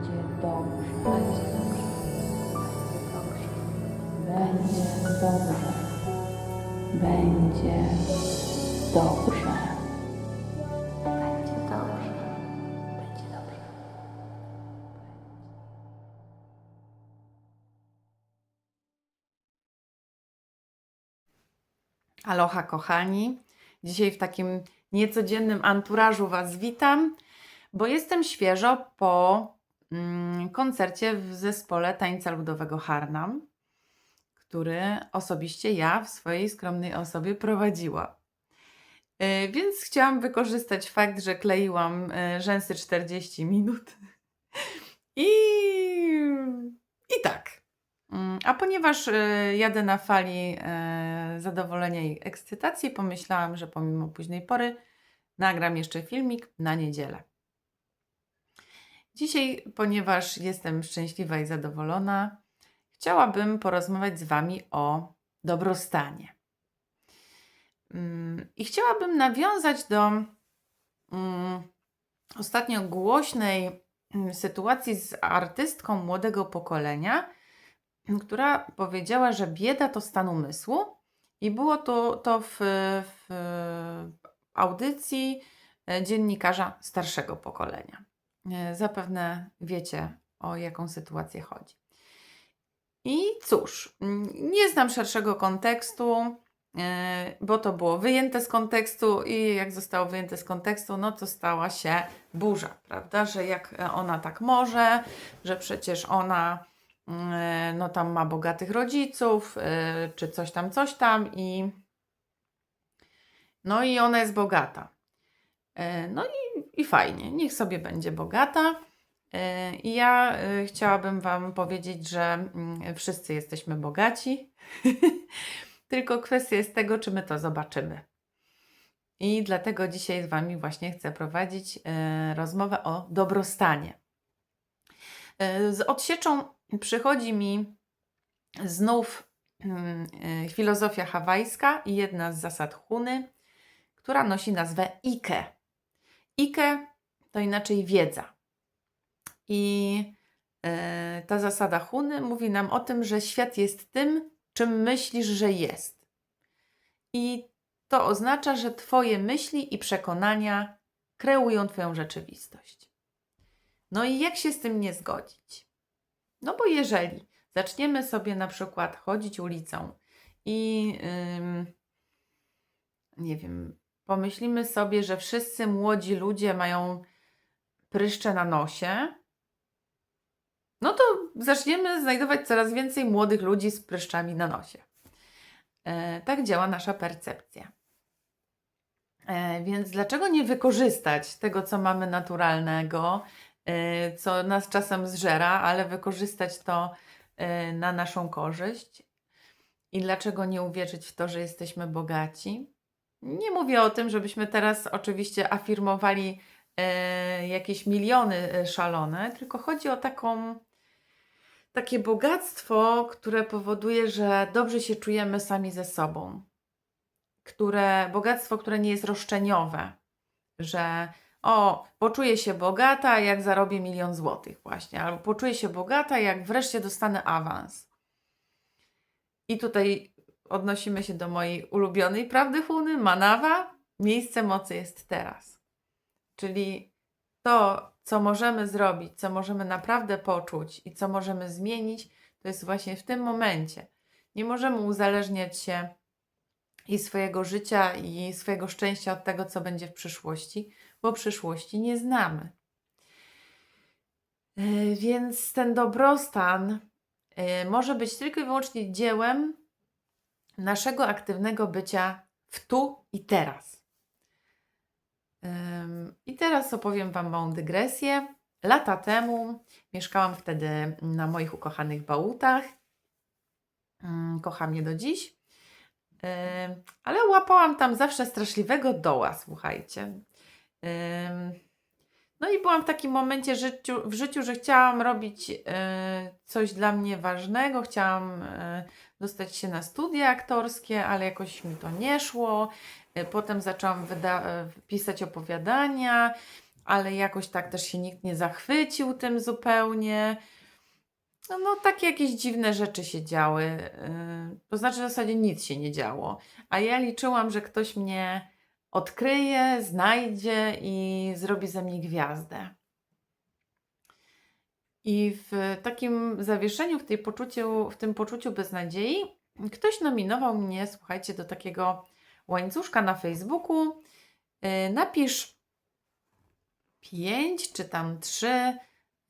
Będzie dobrze. Będzie dobrze. Będzie dobrze. Będzie dobrze. Będzie dobrze. Aloha, kochani. Dzisiaj w takim niecodziennym anturażu Was witam, bo jestem świeżo po koncercie w zespole tańca ludowego Harnam, który osobiście ja w swojej skromnej osobie prowadziła. E, Więc chciałam wykorzystać fakt, że kleiłam e, rzęsy 40 minut. I, i tak. Mm, A ponieważ e, jadę na fali zadowolenia i ekscytacji, pomyślałam, że pomimo późnej pory nagram jeszcze filmik na niedzielę. Dzisiaj, ponieważ jestem szczęśliwa i zadowolona, chciałabym porozmawiać z Wami o dobrostanie. Mm, I chciałabym nawiązać do mm, ostatnio głośnej mm, sytuacji z artystką młodego pokolenia, która powiedziała, że bieda to stan umysłu i było to, to w, w audycji e, dziennikarza starszego pokolenia. E, Zapewne wiecie, o jaką sytuację chodzi. I cóż, mm, nie znam szerszego kontekstu, e, bo to było wyjęte z kontekstu i jak zostało wyjęte z kontekstu, no to stała się burza, prawda? Że jak ona tak może, że przecież ona e, no tam ma bogatych rodziców, czy coś tam, coś tam i no i ona jest bogata. E, No i, i fajnie, niech sobie będzie bogata. E, I ja e, chciałabym Wam powiedzieć, że mm, wszyscy jesteśmy bogaci, tylko kwestia jest tego, czy my to zobaczymy. I dlatego dzisiaj z Wami właśnie chcę prowadzić rozmowę o dobrostanie. Z odsieczą przychodzi mi znów mm, filozofia hawajska i jedna z zasad Huny, która nosi nazwę Ike. Ike to inaczej wiedza. I e, ta zasada Huny mówi nam o tym, że świat jest tym, czym myślisz, że jest. I to oznacza, że Twoje myśli i przekonania kreują Twoją rzeczywistość. No i jak się z tym nie zgodzić? No bo jeżeli zaczniemy sobie na przykład chodzić ulicą i ym, nie wiem, pomyślimy sobie, że wszyscy młodzi ludzie mają pryszcze na nosie, no to zaczniemy znajdować coraz więcej młodych ludzi z pryszczami na nosie. E, tak działa nasza percepcja. E, więc dlaczego nie wykorzystać tego, co mamy naturalnego, e, co nas czasem zżera, ale wykorzystać to e, na naszą korzyść? I dlaczego nie uwierzyć w to, że jesteśmy bogaci? Nie mówię o tym, żebyśmy teraz oczywiście afirmowali e, jakieś miliony e, szalone, tylko chodzi o taką, takie bogactwo, które powoduje, że dobrze się czujemy sami ze sobą. Które, bogactwo, które nie jest roszczeniowe, że o, poczuję się bogata, jak zarobię milion złotych właśnie, albo poczuję się bogata, jak wreszcie dostanę awans. I tutaj odnosimy się do mojej ulubionej prawdy Huny, Manawa, miejsce mocy jest teraz. Czyli to, co możemy zrobić, co możemy naprawdę poczuć i co możemy zmienić, to jest właśnie w tym momencie. Nie możemy uzależniać się i swojego życia, i swojego szczęścia od tego, co będzie w przyszłości, bo przyszłości nie znamy. Yy, Więc ten dobrostan yy, może być tylko i wyłącznie dziełem naszego aktywnego bycia w tu i teraz. I teraz opowiem Wam małą dygresję. Lata temu mieszkałam wtedy na moich ukochanych bałutach. Kocham je do dziś. Ale łapałam tam zawsze straszliwego doła, słuchajcie. No i byłam w takim momencie życiu, w życiu, że chciałam robić y, coś dla mnie ważnego, chciałam y, dostać się na studia aktorskie, ale jakoś mi to nie szło. Y, Potem zaczęłam y, pisać opowiadania ale jakoś tak też się nikt nie zachwycił tym zupełnie. No, no takie jakieś dziwne rzeczy się działy. Yy, to znaczy w zasadzie nic się nie działo. A ja liczyłam, że ktoś mnie odkryje, znajdzie i zrobi ze mnie gwiazdę. I w takim zawieszeniu, w, tej poczuciu, w tym poczuciu beznadziei, ktoś nominował mnie, słuchajcie, do takiego łańcuszka na Facebooku. Yy, napisz pięć czy tam trzy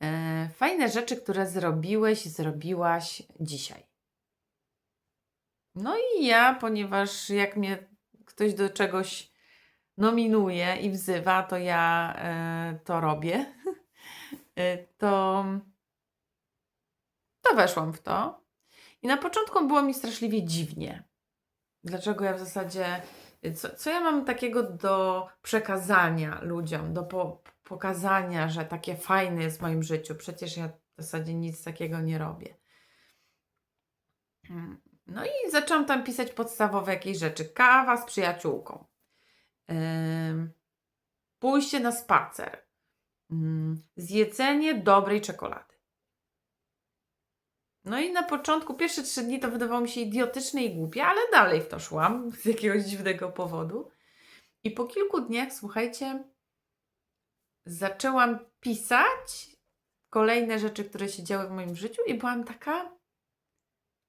yy, fajne rzeczy, które zrobiłeś, zrobiłaś dzisiaj. No i ja, ponieważ jak mnie ktoś do czegoś nominuje i wzywa, to ja yy, to robię. To, to weszłam w to. I na początku było mi straszliwie dziwnie. Dlaczego ja w zasadzie. Co, co ja mam takiego do przekazania ludziom, do po, pokazania, że takie fajne jest w moim życiu? Przecież ja w zasadzie nic takiego nie robię. Mm, No i zaczęłam tam pisać podstawowe jakieś rzeczy. Kawa z przyjaciółką. Pójście na spacer. Ym, zjedzenie dobrej czekolady. No i na początku, pierwsze trzy dni to wydawało mi się idiotyczne i głupie, ale dalej w to szłam z jakiegoś dziwnego powodu. I po kilku dniach, słuchajcie, zaczęłam pisać kolejne rzeczy, które się działy w moim życiu i byłam taka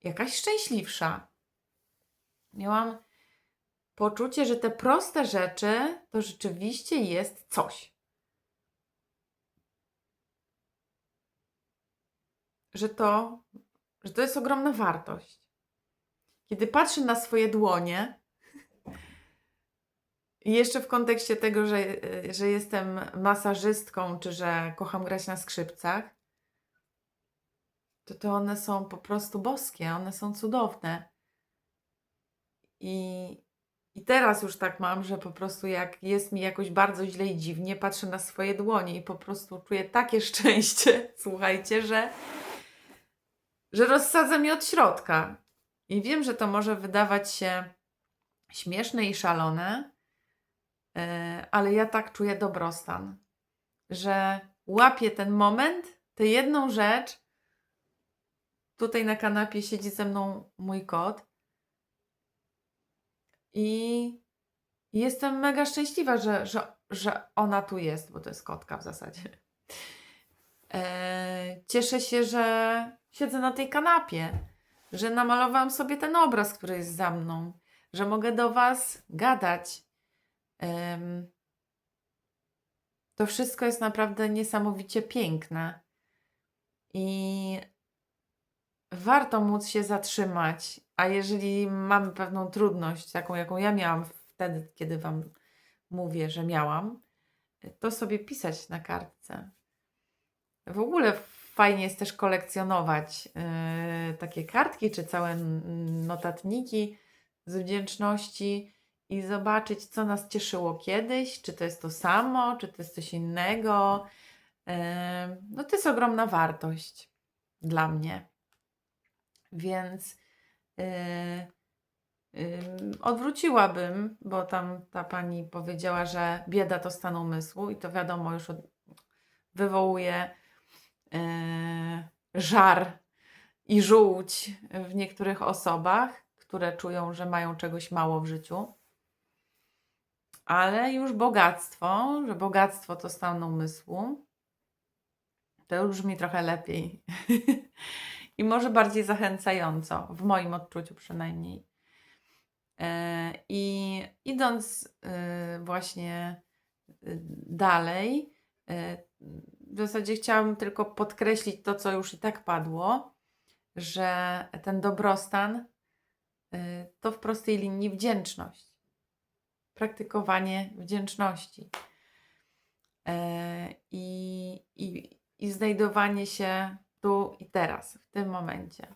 jakaś szczęśliwsza. Miałam poczucie, że te proste rzeczy to rzeczywiście jest coś. Że to, że to jest ogromna wartość. Kiedy patrzę na swoje dłonie, jeszcze w kontekście tego, że, że jestem masażystką, czy że kocham grać na skrzypcach, to, to one są po prostu boskie, one są cudowne. I, I teraz już tak mam, że po prostu jak jest mi jakoś bardzo źle i dziwnie, patrzę na swoje dłonie i po prostu czuję takie szczęście, słuchajcie, że, że rozsadza mi od środka. I wiem, że to może wydawać się śmieszne i szalone, e, ale ja tak czuję dobrostan, że łapię ten moment, tę jedną rzecz. Tutaj na kanapie siedzi ze mną mój kot. I jestem mega szczęśliwa, że, że, że ona tu jest, bo to jest kotka w zasadzie. E, cieszę się, że siedzę na tej kanapie, że namalowałam sobie ten obraz, który jest za mną, że mogę do Was gadać. Em, to wszystko jest naprawdę niesamowicie piękne. I warto móc się zatrzymać. A jeżeli mamy pewną trudność, taką jaką ja miałam wtedy, kiedy Wam mówię, że miałam, to sobie pisać na kartce. W ogóle fajnie jest też kolekcjonować yy, takie kartki czy całe notatniki z wdzięczności i zobaczyć, co nas cieszyło kiedyś, czy to jest to samo, czy to jest coś innego. Yy, no to jest ogromna wartość dla mnie. Więc yy, odwróciłabym, bo tam ta pani powiedziała, że bieda to stan umysłu i to wiadomo już od, wywołuje żar i żółć w niektórych osobach, które czują, że mają czegoś mało w życiu. Ale już bogactwo, że bogactwo to stan umysłu, to już brzmi trochę lepiej. I może bardziej zachęcająco, w moim odczuciu przynajmniej. E, I idąc e, właśnie e, dalej, e, w zasadzie chciałam tylko podkreślić to, co już i tak padło, że ten dobrostan e, to w prostej linii wdzięczność. Praktykowanie wdzięczności. E, I, i, i znajdowanie się tu i teraz, w tym momencie.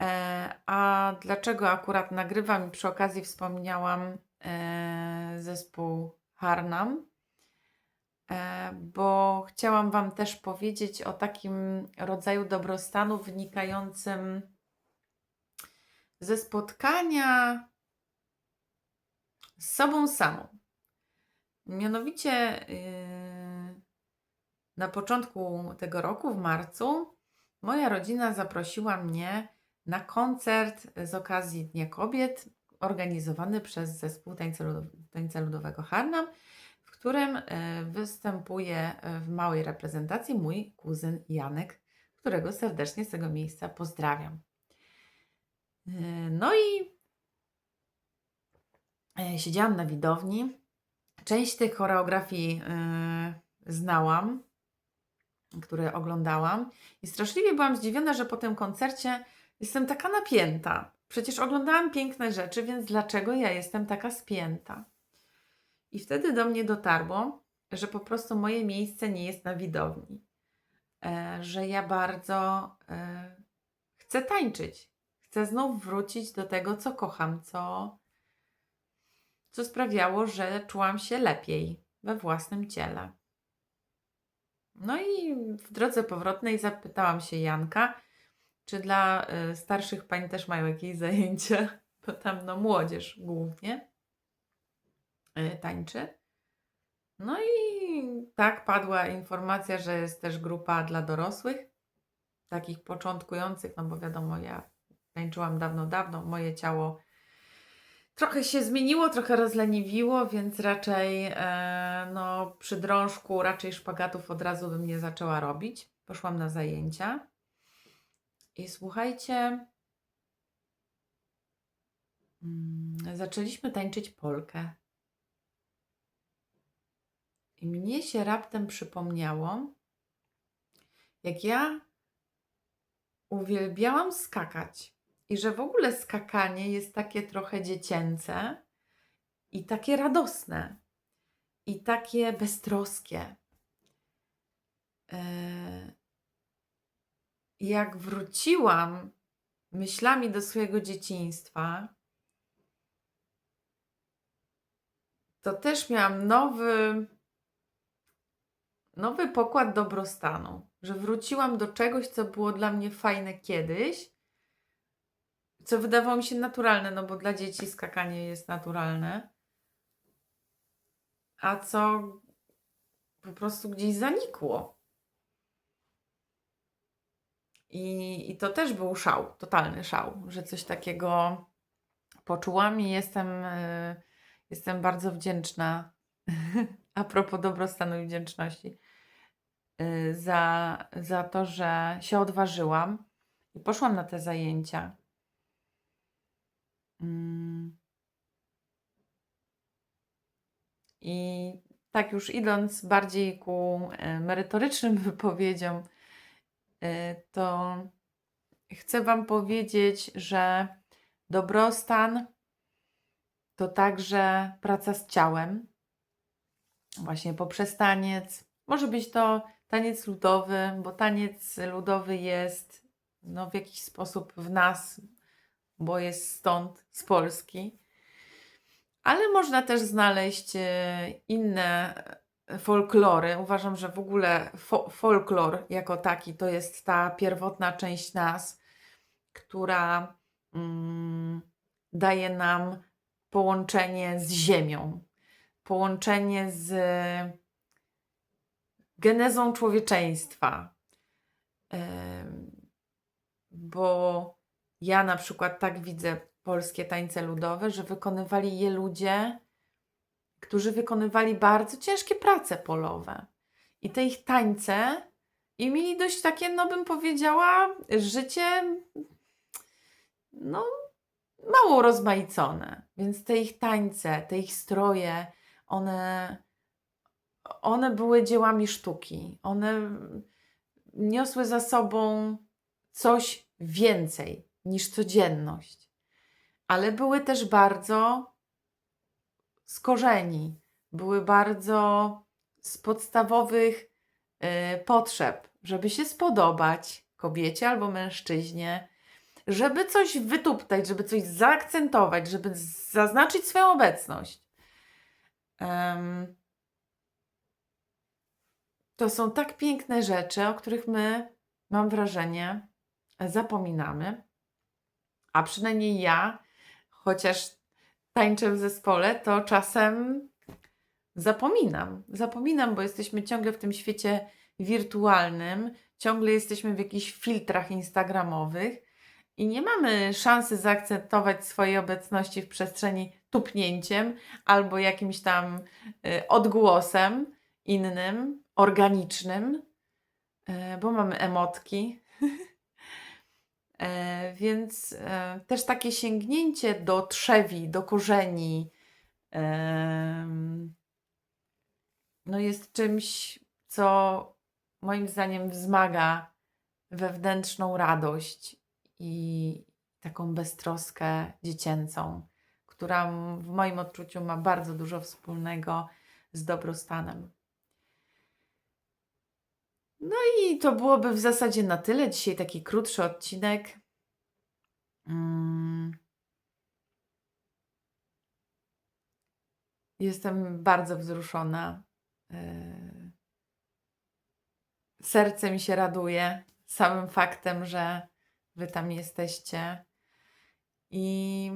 E, a dlaczego akurat nagrywam i przy okazji wspomniałam e, zespół Harnam? E, bo chciałam Wam też powiedzieć o takim rodzaju dobrostanu wynikającym ze spotkania z sobą samą. Mianowicie yy, na początku tego roku, w marcu, moja rodzina zaprosiła mnie na koncert z okazji Dnia Kobiet, organizowany przez zespół tańca, ludow- tańca ludowego Harnam, którym e, występuje e, w małej reprezentacji mój kuzyn Janek, którego serdecznie z tego miejsca pozdrawiam. E, No i siedziałam na widowni. Część tych choreografii znałam, które oglądałam, i straszliwie byłam zdziwiona, że po tym koncercie jestem taka napięta. Przecież oglądałam piękne rzeczy, więc dlaczego ja jestem taka spięta? I wtedy do mnie dotarło, że po prostu moje miejsce nie jest na widowni. E, że ja bardzo e, chcę tańczyć. Chcę znów wrócić do tego, co kocham, co, co sprawiało, że czułam się lepiej we własnym ciele. No i w drodze powrotnej zapytałam się Janka, czy dla y, starszych pań też mają jakieś zajęcia, bo tam no młodzież głównie tańczy. No i tak padła informacja, że jest też grupa dla dorosłych, takich początkujących, no bo wiadomo, ja tańczyłam dawno, dawno, moje ciało trochę się zmieniło, trochę rozleniwiło, więc raczej e, no, przy drążku, raczej szpagatów od razu bym nie zaczęła robić. Poszłam na zajęcia. I słuchajcie, mm, zaczęliśmy tańczyć polkę. I mnie się raptem przypomniało, jak ja uwielbiałam skakać. I że w ogóle skakanie jest takie trochę dziecięce i takie radosne i takie beztroskie. E, Jak wróciłam myślami do swojego dzieciństwa, to też miałam nowy, nowy pokład dobrostanu, że wróciłam do czegoś, co było dla mnie fajne kiedyś, co wydawało mi się naturalne, no bo dla dzieci skakanie jest naturalne, a co po prostu gdzieś zanikło. I, I to też był szał, totalny szał, że coś takiego poczułam i jestem, y, jestem bardzo wdzięczna a propos dobrostanu i wdzięczności y, za, za to, że się odważyłam i poszłam na te zajęcia. Mm. I tak już idąc bardziej ku e, merytorycznym wypowiedziom, e, to chcę Wam powiedzieć, że dobrostan to także praca z ciałem, właśnie poprzez taniec. Może być to taniec ludowy, bo taniec ludowy jest no, w jakiś sposób w nas, bo jest stąd, z Polski. Ale można też znaleźć e, inne e, folklory. Uważam, że w ogóle fo- folklor jako taki to jest ta pierwotna część nas, która mm, daje nam połączenie z ziemią, połączenie z genezą człowieczeństwa. Bo ja na przykład tak widzę polskie tańce ludowe, że wykonywali je ludzie, którzy wykonywali bardzo ciężkie prace polowe. I te ich tańce i mieli dość takie, no bym powiedziała, życie no mało rozmaicone. Więc te ich tańce, te ich stroje, one, one były dziełami sztuki. One niosły za sobą coś więcej niż codzienność, ale były też bardzo z korzeni, były bardzo z podstawowych y, potrzeb, żeby się spodobać kobiecie albo mężczyźnie, żeby coś wytuptać, żeby coś zaakcentować, żeby zaznaczyć swoją obecność. To są tak piękne rzeczy, o których my, mam wrażenie, zapominamy. A przynajmniej ja, chociaż tańczę w zespole, to czasem zapominam. Zapominam, bo jesteśmy ciągle w tym świecie wirtualnym, ciągle jesteśmy w jakichś filtrach instagramowych i nie mamy szansy zaakceptować swojej obecności w przestrzeni tupnięciem albo jakimś tam y, odgłosem innym, organicznym, y, bo mamy emotki. E, Więc też takie sięgnięcie do trzewi, do korzeni, no jest czymś, co moim zdaniem wzmaga wewnętrzną radość i taką beztroskę dziecięcą, która w moim odczuciu ma bardzo dużo wspólnego z dobrostanem. No i to byłoby w zasadzie na tyle. Dzisiaj taki krótszy odcinek. Mm. Jestem bardzo wzruszona. Yy. Serce mi się raduje samym faktem, że Wy tam jesteście. I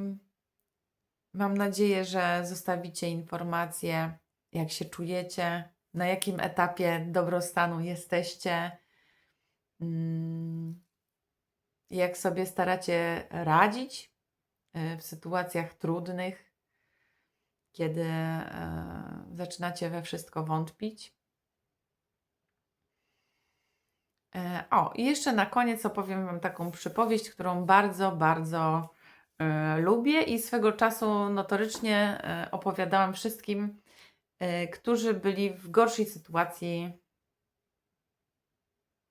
mam nadzieję, że zostawicie informacje, jak się czujecie, na jakim etapie dobrostanu jesteście, mm, jak sobie staracie radzić y, w sytuacjach trudnych, kiedy e, zaczynacie we wszystko wątpić. E, O, i jeszcze na koniec opowiem Wam taką przypowieść, którą bardzo, bardzo e, lubię i swego czasu notorycznie e, opowiadałam wszystkim, e, którzy byli w gorszej sytuacji,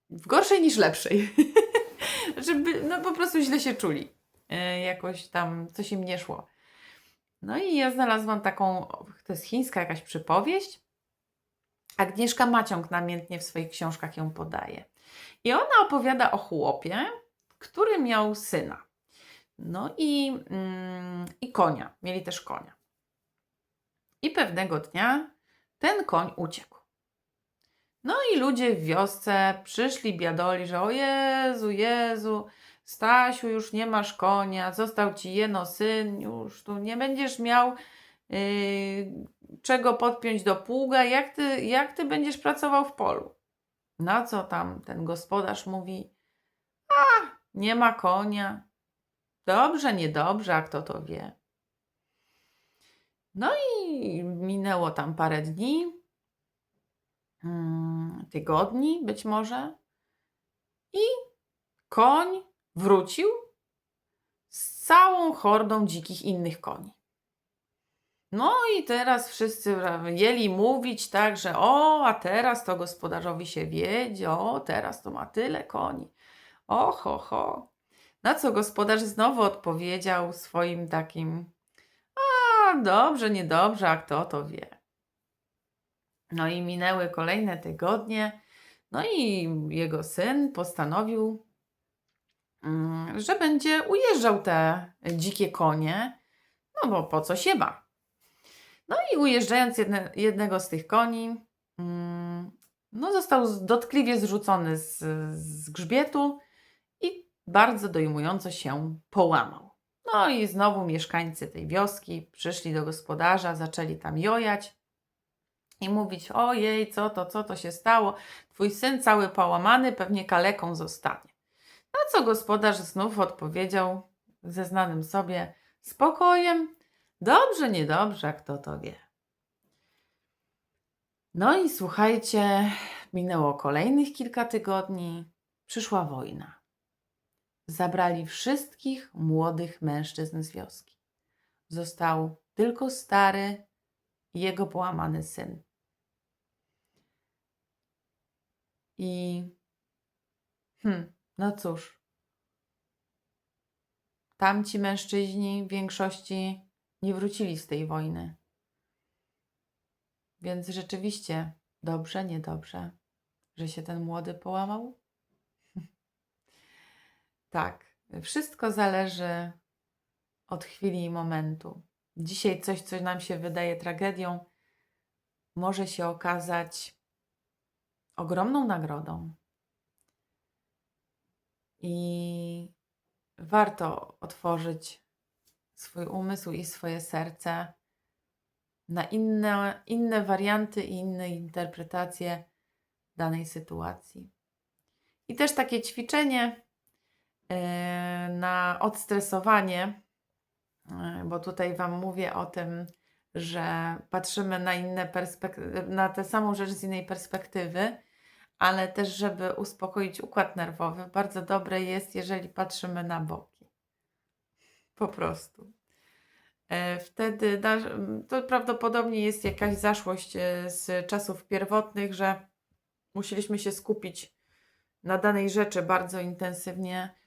w gorszej niż lepszej, żeby no po prostu źle się czuli, e, jakoś tam coś im nie szło. No i ja znalazłam taką, to jest chińska jakaś przypowieść. Agnieszka Maciąg namiętnie w swoich książkach ją podaje. I ona opowiada o chłopie, który miał syna. No i, mm, i konia. Mieli też konia. I pewnego dnia ten koń uciekł. No i ludzie w wiosce przyszli biadoli, że o Jezu, Jezu, Stasiu, już nie masz konia, został ci jeno syn, już tu nie będziesz miał yy, czego podpiąć do pługa, jak ty, jak ty będziesz pracował w polu? Na co tam ten gospodarz mówi? A, nie ma konia. Dobrze, niedobrze, a kto to wie. No i minęło tam parę dni, mm, tygodni być może. I koń wrócił z całą hordą dzikich innych koni. No i teraz wszyscy jeli mówić tak, że o, a teraz to gospodarzowi się wiedzie, o, teraz to ma tyle koni. O, ho, ho. Na co gospodarz znowu odpowiedział swoim takim, a dobrze, niedobrze, a kto to wie. No i minęły kolejne tygodnie, no i jego syn postanowił, mm, że będzie ujeżdżał te dzikie konie, no bo po co się ma. No i ujeżdżając jedne, jednego z tych koni, mm, no został dotkliwie zrzucony z, z grzbietu bardzo dojmująco się połamał. No i znowu mieszkańcy tej wioski przyszli do gospodarza, zaczęli tam jojać i mówić: Ojej, co to, co to się stało? Twój syn cały połamany, pewnie kaleką zostanie. Na co gospodarz znów odpowiedział ze znanym sobie spokojem: Dobrze, niedobrze, kto to wie. No i słuchajcie, minęło kolejnych kilka tygodni, przyszła wojna. Zabrali wszystkich młodych mężczyzn z wioski. Został tylko stary i jego połamany syn. I hmm, no cóż, tamci mężczyźni w większości nie wrócili z tej wojny. Więc rzeczywiście dobrze, niedobrze, że się ten młody połamał. Tak, wszystko zależy od chwili i momentu. Dzisiaj coś, co nam się wydaje tragedią, może się okazać ogromną nagrodą. I warto otworzyć swój umysł i swoje serce na inne, inne warianty i inne interpretacje danej sytuacji. I też takie ćwiczenie na odstresowanie, e, bo tutaj Wam mówię o tym, że patrzymy na inne perspektywy, na tę samą rzecz z innej perspektywy, ale też, żeby uspokoić układ nerwowy, bardzo dobre jest, jeżeli patrzymy na boki. Po prostu. E, Wtedy to prawdopodobnie jest jakaś zaszłość e, z czasów pierwotnych, że musieliśmy się skupić na danej rzeczy bardzo intensywnie, e,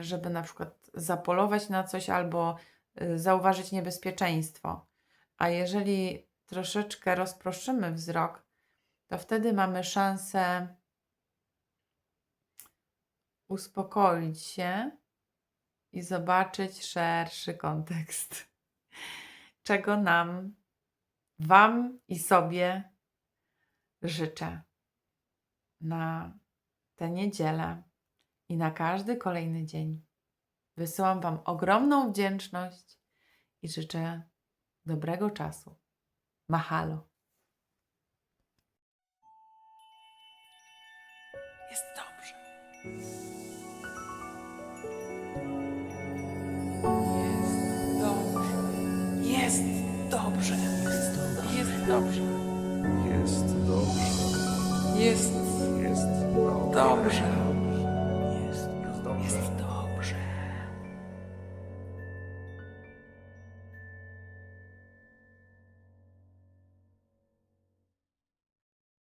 żeby na przykład zapolować na coś albo e, zauważyć niebezpieczeństwo. A jeżeli troszeczkę rozproszymy wzrok, to wtedy mamy szansę uspokoić się i zobaczyć szerszy kontekst, czego nam, Wam i sobie życzę na tę niedzielę i na każdy kolejny dzień. Wysyłam Wam ogromną wdzięczność i życzę dobrego czasu. Mahalo. Jest dobrze. Jest dobrze. Jest dobrze. Jest dobrze. Jest dobrze. Jest Jest dobrze.